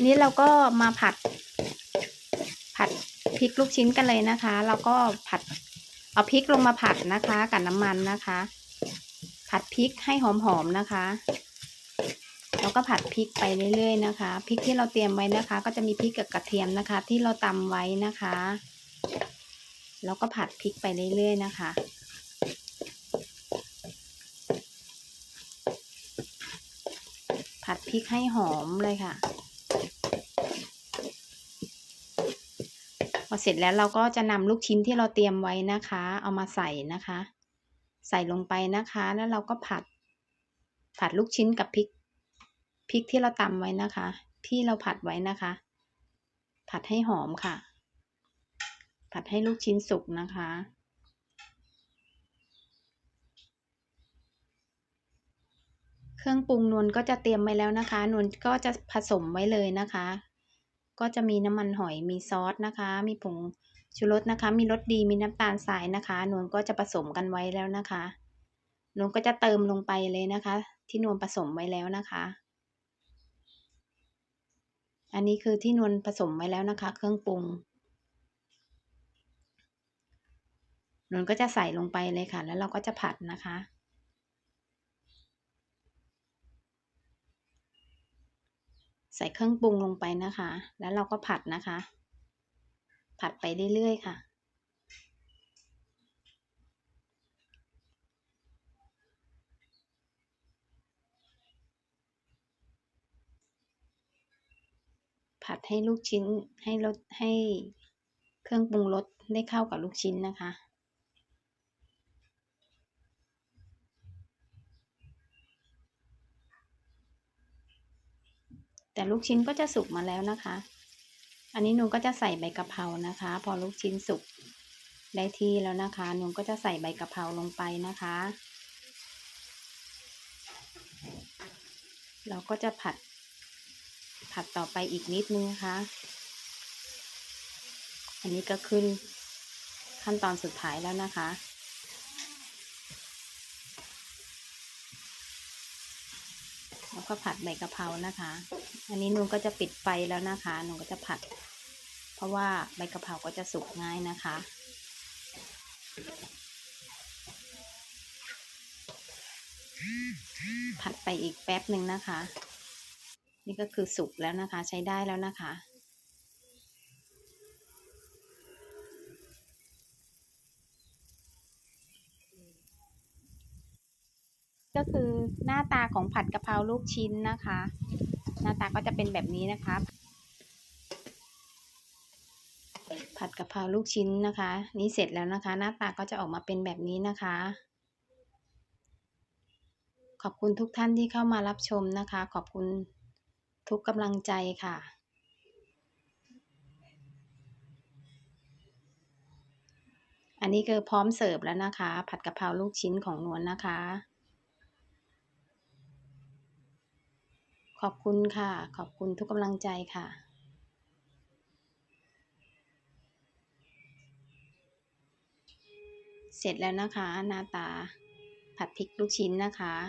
นี้เราก็มาผัด ผัดพริกลูกชิ้นกันเลยนะคะเราก็ผัดเอาพริกลงมาผัดนะคะกับน้ำมันนะคะ ผัดพริกให้หอมๆนะคะ แล้วก็ผัดพริกไปเรื่อยๆนะคะพริกที่เราเตรียมไว้นะคะ ก็จะมีพริกกับกระเทียมนะคะ ที่เราตำไว้นะคะ แล้วก็ผัดพริกไปเรื่อยๆนะคะผัดพริกให้หอมเลยค่ะ อเสร็จแล้วเราก็จะนำลูกชิ้นที่เราเตรียมไว้นะคะ เอามาใส่นะคะ ใส่ลงไปนะคะ แล้วเราก็ผัด ผัดลูกชิ้นกับพริกพริกที่เราตำไว้นะคะ ที่เราผัดไว้นะคะ ผัดให้หอมค่ะ ผัดให้ลูกชิ้นสุกนะคะ เครื่องปรุงนวลก็จะเตรียมไว้แล้วนะคะ นวลก็จะผสมไว้เลยนะคะ ก็จะมีน้ำมันหอยมีซอสนะคะ มีผงชูรสนะคะ มีรสดีมีน้ำตาลทรายนะคะนวลก็จะผสมกันไว้แล้วนะคะนวลก็จะเติมลงไปเลยนะคะ ที่นวลผสมไว้แล้วนะคะ อันนี้คือที่นวลผสมไว้แล้วนะคะ เครื่องปรุงนวลก็จะใส่ลงไปเลยค่ะ แล้วเราก็จะผัดนะคะ ใส่เครื่องปรุงลงไปนะคะ แล้วเราก็ผัดนะคะ ผัดไปเรื่อยๆค่ะ ผัดให้ลูกชิ้นให้รสให้เครื่องปรุงรสได้เข้ากับลูกชิ้นนะคะ แต่ลูกชิ้นก็จะสุกมาแล้วนะคะ อันนี้หนูก็จะใส่ใบกะเพรานะคะ พอลูกชิ้นสุกได้ที่แล้วนะคะหนูก็จะใส่ใบกะเพราลงไปนะคะ เราก็จะผัด ผัดต่อไปอีกนิดนึงนะคะ อันนี้ก็ขึ้นขั้นตอนสุดท้ายแล้วนะคะ แล้วก็ผัดใบกะเพรานะคะ อันนี้หนูก็จะปิดไฟแล้วนะคะหนูก็จะผัด เพราะว่าใบกะเพราก็จะสุกง่ายนะคะ ผัดไปอีกแป๊บหนึ่งนะคะ นี่ก็คือสุกแล้วนะคะ ใช้ได้แล้วนะคะ ก็คือหน้าตาของผัดกะเพราลูกชิ้นนะคะ หน้าตาก็จะเป็นแบบนี้นะคะ ผัดกะเพราลูกชิ้นนะคะ นี่เสร็จแล้วนะคะ หน้าตาก็จะออกมาเป็นแบบนี้นะคะ ขอบคุณทุกท่านที่เข้ามารับชมนะคะ ขอบคุณทุกกำลังใจค่ะอันนี้คือพร้อมเสิร์ฟแล้วนะคะ ผัดกะเพราลูกชิ้นของนวลนะคะ ขอบคุณค่ะ ขอบคุณทุกกำลังใจค่ะเสร็จแล้วนะคะ หน้าตาผัดพริกลูกชิ้นนะคะ